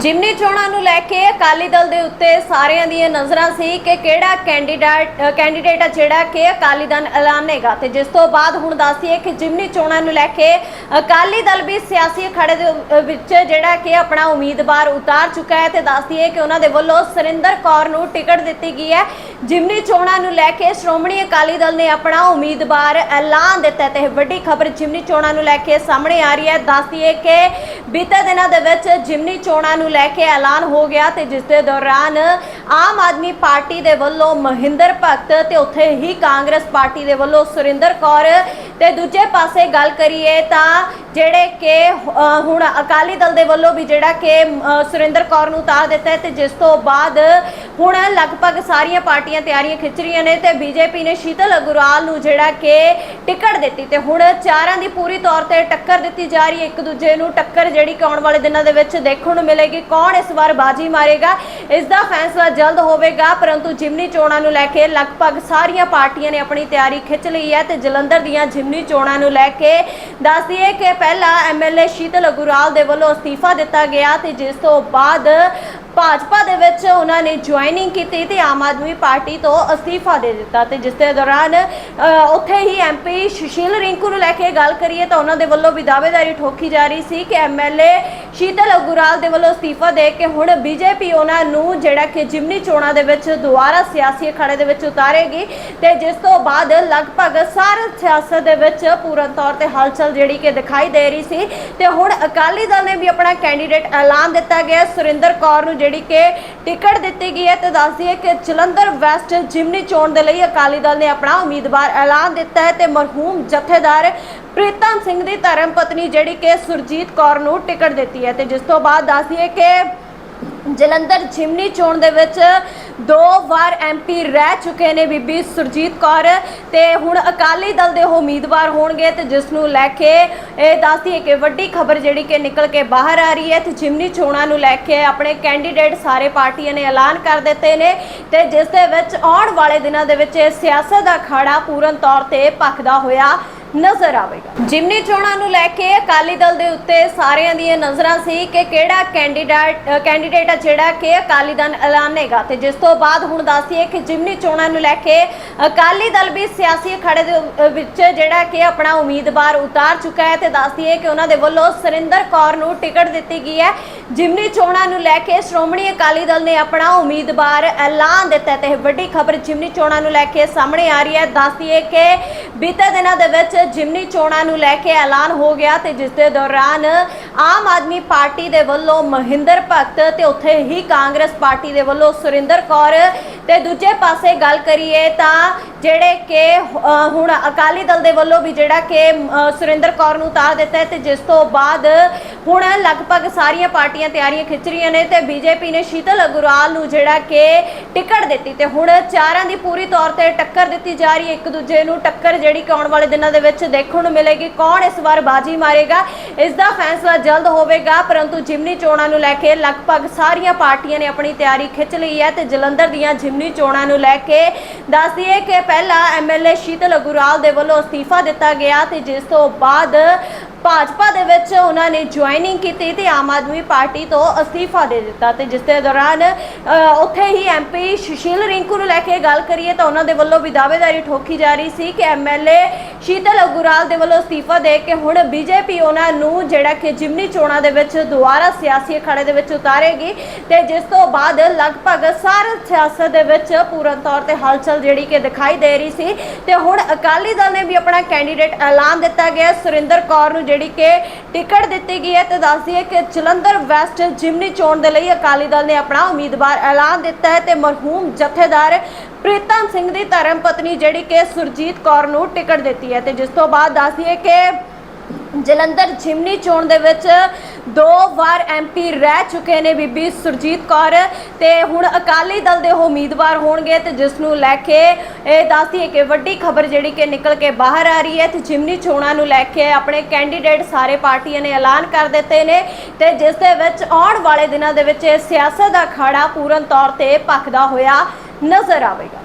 ਜਿਮਨੀ ਚੋਣਾਂ ਨੂੰ ਲੈ ਕੇ ਅਕਾਲੀ ਦਲ ਦੇ ਉੱਤੇ ਸਾਰਿਆਂ ਦੀਆਂ ਨਜ਼ਰਾਂ ਸੀ ਕਿ ਕਿਹੜਾ ਕੈਂਡੀਡੇਟ ਕੈਂਡੀਡੇਟ ਆ ਜਿਹੜਾ ਕਿ ਅਕਾਲੀ ਦਲ ਐਲਾਨੇਗਾ। ਤੇ ਜਿਸ ਤੋਂ ਬਾਅਦ ਹੁਣ ਦੱਸੀਏ ਕਿ ਜਿਮਨੀ ਚੋਣਾਂ ਨੂੰ ਲੈ ਕੇ ਅਕਾਲੀ ਦਲ ਵੀ ਸਿਆਸੀ ਅਖਾੜੇ ਦੇ ਵਿੱਚ ਜਿਹੜਾ ਕਿ ਆਪਣਾ ਉਮੀਦਵਾਰ ਉਤਾਰ ਚੁੱਕਾ ਹੈ ਤੇ ਦੱਸਦੀਏ ਕਿ ਉਹਨਾਂ ਦੇ ਵੱਲੋਂ ਸੁਰਿੰਦਰ ਕੌਰ ਨੂੰ ਟਿਕਟ ਦਿੱਤੀ ਗਈ ਹੈ। ਜਿਮਨੀ ਚੋਣਾਂ ਨੂੰ ਲੈ ਕੇ ਸ਼੍ਰੋਮਣੀ ਅਕਾਲੀ ਦਲ ਨੇ ਆਪਣਾ ਉਮੀਦਵਾਰ ਐਲਾਨ ਦਿੱਤਾ ਹੈ ਤੇ ਵੱਡੀ ਖਬਰ ਜਿਮਨੀ ਚੋਣਾਂ ਨੂੰ ਲੈ ਕੇ ਸਾਹਮਣੇ ਆ ਰਹੀ ਹੈ। ਦੱਸਦੀਏ ਕਿ ਬੀਤੇ ਦਿਨਾਂ ਦੇ ਵਿੱਚ ਜਿਮਨੀ ਚੋਣਾਂ ਨੂੰ ਲੈ ਕੇ ਐਲਾਨ ਹੋ ਗਿਆ ਤੇ ਜਿਸ ਦੇ ਦੌਰਾਨ ਆਮ ਆਦਮੀ ਪਾਰਟੀ ਦੇ ਵੱਲੋਂ ਮਹਿੰਦਰ ਭਗਤ ਤੇ ਉੱਥੇ ਹੀ ਕਾਂਗਰਸ ਪਾਰਟੀ ਦੇ ਵੱਲੋਂ ਸੁਰਿੰਦਰ ਕੌਰ ਤੇ ਦੂਜੇ ਪਾਸੇ ਗੱਲ ਕਰੀਏ ਤਾਂ ਜਿਹੜੇ ਕਿ ਹੁਣ ਅਕਾਲੀ ਦਲ ਦੇ ਵੱਲੋਂ ਵੀ ਜਿਹੜਾ ਕਿ ਸੁਰਿੰਦਰ ਕੌਰ ਨੂੰ ਉਤਾਰ ਦਿੱਤਾ ਹੈ ਤੇ ਜਿਸ ਤੋਂ ਬਾਅਦ ਹੁਣ ਲਗਭਗ ਸਾਰੀਆਂ ਪਾਰਟੀਆਂ ਤਿਆਰੀਆਂ ਖਿੱਚ ਰਹੀਆਂ ਨੇ ਤੇ ਬੀਜੇਪੀ ਨੇ ਸ਼ੀਤਲ ਅਗਰਵਾਲ ਨੂੰ ਜਿਹੜਾ ਕਿ ਟਿਕਟ ਦਿੱਤੀ ਤੇ ਹੁਣ ਚਾਰਾਂ ਦੀ ਪੂਰੀ ਤੌਰ ਤੇ ਟੱਕਰ ਦਿੱਤੀ ਜਾ ਰਹੀ ਹੈ। ਇੱਕ ਦੂਜੇ ਨੂੰ ਟੱਕਰ ਜਿਹੜੀ ਕਿ ਆਉਣ ਵਾਲੇ ਦਿਨਾਂ ਦੇ ਵਿੱਚ ਦੇਖਣ ਨੂੰ ਮਿਲੇਗੀ। ਕੌਣ ਇਸ ਵਾਰ ਬਾਜੀ ਮਾਰੇਗਾ? ਇਸ ਦਾ ਫੈਸਲਾ ਜਲਦ ਹੋਵੇਗਾ, ਪਰੰਤੂ ਜਿਮਨੀ ਚੋਣਾਂ ਨੂੰ ਲੈ ਕੇ ਲਗਭਗ ਸਾਰੀਆਂ ਪਾਰਟੀਆਂ ਨੇ ਆਪਣੀ ਤਿਆਰੀ ਖਿੱਚ ਲਈ ਹੈ ਤੇ ਜਲੰਧਰ ਦੀਆਂ ਜਿਮਨੀ ਚੋਣਾਂ ਨੂੰ ਲੈ ਕੇ ਦੱਸ ਦਈਏ ਕਿ ਪਹਿਲਾਂ ਐਮਐਲਏ ਸ਼ੀਤਲ ਅਗਰਵਾਲ ਦੇ ਵੱਲੋਂ ਅਸਤੀਫਾ ਦਿੱਤਾ ਗਿਆ ਤੇ ਜਿਸ ਤੋਂ ਬਾਅਦ ਭਾਜਪਾ ਦੇ ਵਿੱਚ ਉਹਨਾਂ ਨੇ ਜੁਆਇਨਿੰਗ ਕੀਤੀ ਤੇ ਆਮ ਆਦਮੀ ਪਾਰਟੀ ਤੋਂ ਅਸਤੀਫਾ ਦੇ ਦਿੱਤਾ ਤੇ ਜਿਸ ਦੇ ਦੌਰਾਨ ਉੱਥੇ ਹੀ ਐਮਪੀ ਸੁਸ਼ੀਲ ਰਿੰਕੂ ਨੂੰ ਲੈ ਕੇ ਗੱਲ ਕਰੀਏ ਤਾਂ ਉਹਨਾਂ ਦੇ ਵੱਲੋਂ ਵੀ ਦਾਅਵੇਦਾਰੀ ਠੋਕੀ ਜਾ ਰਹੀ ਸੀ ਕਿ ਐਮਐਲਏ ਸ਼ੀਤਲ ਅਗੁਰਾਲ ਦੇ ਵੱਲੋਂ ਅਸਤੀਫਾ ਦੇ ਕੇ ਹੁਣ ਬੀਜੇਪੀ ਉਹਨਾਂ ਨੂੰ ਜਿਹੜਾ ਕਿ ਜਿਮਨੀ ਚੋਣਾਂ ਦੇ ਵਿੱਚ ਦੁਬਾਰਾ ਸਿਆਸੀ ਅਖਾੜੇ ਦੇ ਵਿੱਚ ਉਤਾਰੇਗੀ ਤੇ ਜਿਸ ਤੋਂ ਬਾਅਦ ਲਗਭਗ ਸਾਰੇ ਸਿਆਸਤ ਦੇ ਵਿੱਚ ਪੂਰਨ ਤੌਰ ਤੇ ਹਲਚਲ ਜਿਹੜੀ ਕਿ ਦਿਖਾਈ ਦੇ ਰਹੀ ਸੀ ਤੇ ਹੁਣ ਅਕਾਲੀ ਦਲ ਨੇ ਵੀ ਆਪਣਾ ਕੈਂਡੀਡੇਟ ਐਲਾਨ ਦਿੱਤਾ ਗਿਆ। ਸੁਰਿੰਦਰ ਕੌਰ ਨੂੰ ਜਿਹੜੀ ਕਿ ਟਿਕਟ ਦਿੱਤੀ ਗਈ ਹੈ ਤੇ ਦੱਸਦੀ ਹੈ ਕਿ ਜਲੰਧਰ ਵੈਸਟ ਜਿਮਨੀ ਚੋਣ ਦੇ ਲਈ ਅਕਾਲੀ ਦਲ ਨੇ ਆਪਣਾ ਉਮੀਦਵਾਰ ਐਲਾਨ ਦਿੱਤਾ ਹੈ ਤੇ ਮਰਹੂਮ ਜਥੇਦਾਰ ਪ੍ਰੀਤਮ ਸਿੰਘ ਦੀ ਧਰਮ ਪਤਨੀ ਜਿਹੜੀ ਕਿ ਸੁਰਜੀਤ ਕੌਰ ਨੂੰ ਟਿਕਟ ਦਿੱਤੀ ਹੈ ਤੇ ਜਿਸ ਤੋਂ ਬਾਅਦ ਦੱਸਦੀ ਹੈ ਕਿ ਜਲੰਧਰ ਜਿਮਨੀ ਚੋਣ ਦੇ ਵਿੱਚ ਦੋ ਵਾਰ ਐਮਪੀ ਰਹਿ ਚੁੱਕੇ ਨੇ ਬੀਬੀ ਸੁਰਜੀਤ ਕੌਰ ਤੇ ਹੁਣ ਅਕਾਲੀ ਦਲ ਦੇ ਉਹ ਉਮੀਦਵਾਰ ਹੋਣਗੇ ਤੇ ਜਿਸ ਨੂੰ ਲੈ ਕੇ ਇਹ ਦੱਸਦੀ ਹੈ ਕਿ ਵੱਡੀ ਖਬਰ ਜਿਹੜੀ ਕਿ ਨਿਕਲ ਕੇ ਬਾਹਰ ਆ ਰਹੀ ਹੈ ਤੇ ਜਿਮਨੀ ਚੋਣਾਂ ਨੂੰ ਲੈ ਕੇ ਆਪਣੇ ਕੈਂਡੀਡੇਟ ਸਾਰੇ ਪਾਰਟੀਆਂ ਨੇ ਐਲਾਨ ਕਰ ਦਿੱਤੇ ਨੇ ਤੇ ਜਿਸ ਦੇ ਵਿੱਚ ਆਉਣ ਵਾਲੇ ਦਿਨਾਂ ਦੇ ਵਿੱਚ ਇਹ ਸਿਆਸਤ ਦਾ ਖਾੜਾ ਪੂਰਨ ਤੌਰ ਤੇ ਭਖਦਾ ਹੋਇਆ ਨਜ਼ਰ ਆਵੇਗਾ। ਜਿਮਨੀ ਚੋਣਾਂ ਨੂੰ ਲੈ ਕੇ ਅਕਾਲੀ ਦਲ ਦੇ ਉੱਤੇ ਸਾਰਿਆਂ ਦੀਆਂ ਨਜ਼ਰਾਂ ਸੀ ਕਿ ਕਿਹੜਾ ਕੈਂਡੀਡੇਟ ਕੈਂਡੀਡੇਟ ਆ ਜਿਹੜਾ ਕਿ ਅਕਾਲੀ ਦਲ ਐਲਾਨੇਗਾ। ਤੇ ਜਿਸ ਤੋਂ ਬਾਅਦ ਹੁਣ ਦੱਸੀਏ ਕਿ ਜਿਮਨੀ ਚੋਣਾਂ ਨੂੰ ਲੈ ਕੇ ਅਕਾਲੀ ਦਲ ਵੀ ਸਿਆਸੀ ਅਖਾੜੇ ਦੇ ਵਿੱਚ ਜਿਹੜਾ ਕਿ ਆਪਣਾ ਉਮੀਦਵਾਰ ਉਤਾਰ ਚੁੱਕਾ ਹੈ ਤੇ ਦੱਸਦੀ ਹੈ ਕਿ ਉਹਨਾਂ ਦੇ ਵੱਲੋਂ ਸੁਰਿੰਦਰ ਕੌਰ ਨੂੰ ਟਿਕਟ ਦਿੱਤੀ ਗਈ ਹੈ। ਜਿਮਨੀ ਚੋਣਾਂ ਨੂੰ ਲੈ ਕੇ ਸ਼੍ਰੋਮਣੀ ਅਕਾਲੀ ਦਲ ਨੇ ਆਪਣਾ ਉਮੀਦਵਾਰ ਐਲਾਨ ਦਿੱਤਾ ਹੈ ਤੇ ਵੱਡੀ ਖਬਰ ਜਿਮਨੀ ਚੋਣਾਂ ਨੂੰ ਲੈ ਕੇ ਸਾਹਮਣੇ ਆ ਰਹੀ ਹੈ। ਦੱਸਦੀ ਹੈ ਕਿ ਬੀਤੇ ਦਿਨਾਂ ਦੇ ਵਿੱਚ ਜਿਮਨੀ ਚੋਣਾਂ ਨੂੰ ਲੈ ਕੇ ਐਲਾਨ ਹੋ ਗਿਆ ਤੇ ਜਿਸ ਦੇ ਦੌਰਾਨ ਆਮ ਆਦਮੀ ਪਾਰਟੀ ਦੇ ਵੱਲੋਂ ਮਹਿੰਦਰ ਭਗਤ ਤੇ ਉੱਥੇ ਹੀ ਕਾਂਗਰਸ ਪਾਰਟੀ ਦੇ ਵੱਲੋਂ ਸੁਰਿੰਦਰ ਕੌਰ ਤੇ ਦੂਜੇ ਪਾਸੇ ਗੱਲ ਕਰੀਏ ਤਾਂ ਜਿਹੜੇ ਕਿ ਹੁਣ ਅਕਾਲੀ ਦਲ ਦੇ ਵੱਲੋਂ ਵੀ ਜਿਹੜਾ ਕਿ ਸੁਰਿੰਦਰ ਕੌਰ ਨੂੰ ਉਤਾਰ ਦਿੱਤਾ ਹੈ ਤੇ ਜਿਸ ਤੋਂ ਬਾਅਦ ਹੁਣ ਲਗਭਗ ਸਾਰੀਆਂ ਪਾਰਟੀਆਂ ਤਿਆਰੀਆਂ ਖਿੱਚ ਰਹੀਆਂ ਨੇ ਤੇ ਬੀਜੇਪੀ ਨੇ ਸ਼ੀਤਲ ਅਗਰਵਾਲ ਨੂੰ ਜਿਹੜਾ ਕਿ ਟਿਕਟ ਦਿੱਤੀ ਤੇ ਹੁਣ ਚਾਰਾਂ ਦੀ ਪੂਰੀ ਤੌਰ ਤੇ ਟੱਕਰ ਦਿੱਤੀ ਜਾ ਰਹੀ ਹੈ। ਇੱਕ ਦੂਜੇ ਨੂੰ ਟੱਕਰ ਜਿਹੜੀ ਕਿ ਆਉਣ ਵਾਲੇ ਦਿਨਾਂ ਦੇ ਵਿੱਚ ਦੇਖਣ ਨੂੰ ਮਿਲੇਗੀ। ਕੌਣ ਇਸ ਵਾਰ ਬਾਜੀ ਮਾਰੇਗਾ? ਇਸ ਦਾ ਫੈਸਲਾ ਜਲਦ ਹੋਵੇਗਾ, ਪਰੰਤੂ ਜਿਮਨੀ ਚੋਣਾਂ ਨੂੰ ਲੈ ਕੇ ਲਗਭਗ ਸਾਰੀਆਂ ਪਾਰਟੀਆਂ ਨੇ ਆਪਣੀ ਤਿਆਰੀ ਖਿੱਚ ਲਈ ਹੈ ਤੇ ਜਲੰਧਰ ਦੀਆਂ ਜਿਮਨੀ ਚੋਣਾਂ ਨੂੰ ਲੈ ਕੇ ਦੱਸ ਦਈਏ ਕਿ ਪਹਿਲਾਂ ਐਮਐਲਏ ਸ਼ੀਤਲ ਅਗੁਰਾਲ ਦੇ ਵੱਲੋਂ ਅਸਤੀਫਾ ਦਿੱਤਾ ਗਿਆ ਤੇ ਜਿਸ ਤੋਂ ਬਾਅਦ ਭਾਜਪਾ ਦੇ ਵਿੱਚ ਉਹਨਾਂ ਨੇ ਜੁਆਇਨਿੰਗ ਕੀਤੀ ਤੇ ਆਮ ਆਦਮੀ ਪਾਰਟੀ ਤੋਂ ਅਸਤੀਫਾ ਦੇ ਦਿੱਤਾ ਤੇ ਜਿਸ ਦੇ ਦੌਰਾਨ ਉੱਥੇ ਹੀ ਐਮਪੀ ਸੁਸ਼ੀਲ ਰਿੰਕੂ ਨੂੰ ਲੈ ਕੇ ਗੱਲ ਕਰੀਏ ਤਾਂ ਉਹਨਾਂ ਦੇ ਵੱਲੋਂ ਵੀ ਦਾਅਵੇਦਾਰੀ ਠੋਕੀ ਜਾ ਰਹੀ ਸੀ ਕਿ ਐਮਐਲਏ ਸ਼ੀਤਲ ਅਗੁਰਾਲ ਦੇ ਵੱਲੋਂ ਅਸਤੀਫਾ ਦੇ ਕੇ ਹੁਣ ਬੀਜੇਪੀ ਉਹਨਾਂ ਨੂੰ ਜਿਹੜਾ ਕਿ ਜਿਮਨੀ ਚੋਣਾਂ ਦੇ ਵਿੱਚ ਦੁਬਾਰਾ ਸਿਆਸੀ ਅਖਾੜੇ ਦੇ ਵਿੱਚ ਉਤਾਰੇਗੀ ਤੇ ਜਿਸ ਤੋਂ ਬਾਅਦ ਲਗਭਗ ਸਾਰੇ ਸਿਆਸਤ ਦੇ ਵਿੱਚ ਪੂਰਨ ਤੌਰ ਤੇ ਹਲਚਲ ਜਿਹੜੀ ਕਿ ਦਿਖਾਈ ਦੇ ਰਹੀ ਸੀ ਤੇ ਹੁਣ ਅਕਾਲੀ ਦਲ ਨੇ ਵੀ ਆਪਣਾ ਕੈਂਡੀਡੇਟ ਐਲਾਨ ਦਿੱਤਾ ਗਿਆ। ਸੁਰਿੰਦਰ ਕੌਰ ਨੂੰ ਜਿਹੜੀ ਕਿ ਟਿਕਟ ਦਿੱਤੀ ਗਈ ਹੈ ਤੇ ਦੱਸਦੀ ਹੈ ਕਿ ਜਲੰਧਰ ਵੈਸਟ ਜਿਮਨੀ ਚੋਣ ਦੇ ਲਈ ਅਕਾਲੀ ਦਲ ਨੇ ਆਪਣਾ ਉਮੀਦਵਾਰ ਐਲਾਨ ਦਿੱਤਾ ਹੈ ਤੇ ਮਰਹੂਮ ਜਥੇਦਾਰ ਪ੍ਰੀਤਮ ਸਿੰਘ ਦੀ ਧਰਮ ਪਤਨੀ ਜਿਹੜੀ ਕਿ ਸੁਰਜੀਤ ਕੌਰ ਨੂੰ ਟਿਕਟ ਦਿੱਤੀ ਹੈ ਤੇ ਜਿਸ ਤੋਂ ਬਾਅਦ ਦੱਸਦੀ ਹੈ ਕਿ ਜਲੰਧਰ ਜਿਮਨੀ ਚੋਣ ਦੇ ਵਿੱਚ ਦੋ ਵਾਰ ਐਮਪੀ ਰਹਿ ਚੁੱਕੇ ਨੇ ਬੀਬੀ ਸੁਰਜੀਤ ਕੌਰ ਤੇ ਹੁਣ ਅਕਾਲੀ ਦਲ ਦੇ ਉਹ ਉਮੀਦਵਾਰ ਹੋਣਗੇ ਤੇ ਜਿਸ ਨੂੰ ਲੈ ਕੇ ਇਹ ਦੱਸਦੀ ਹੈ ਕਿ ਵੱਡੀ ਖਬਰ ਜਿਹੜੀ ਕਿ ਨਿਕਲ ਕੇ ਬਾਹਰ ਆ ਰਹੀ ਹੈ ਤੇ ਜਿਮਨੀ ਚੋਣਾਂ ਨੂੰ ਲੈ ਕੇ ਆਪਣੇ ਕੈਂਡੀਡੇਟ ਸਾਰੇ ਪਾਰਟੀਆਂ ਨੇ ਐਲਾਨ ਕਰ ਦਿੱਤੇ ਨੇ ਤੇ ਜਿਸ ਦੇ ਵਿੱਚ ਆਉਣ ਵਾਲੇ ਦਿਨਾਂ ਦੇ ਵਿੱਚ ਇਹ ਸਿਆਸਤ ਦਾ ਖਾੜਾ ਪੂਰਨ ਤੌਰ ਤੇ ਭਖਦਾ ਹੋਇਆ ਨਜ਼ਰ ਆਵੇਗਾ।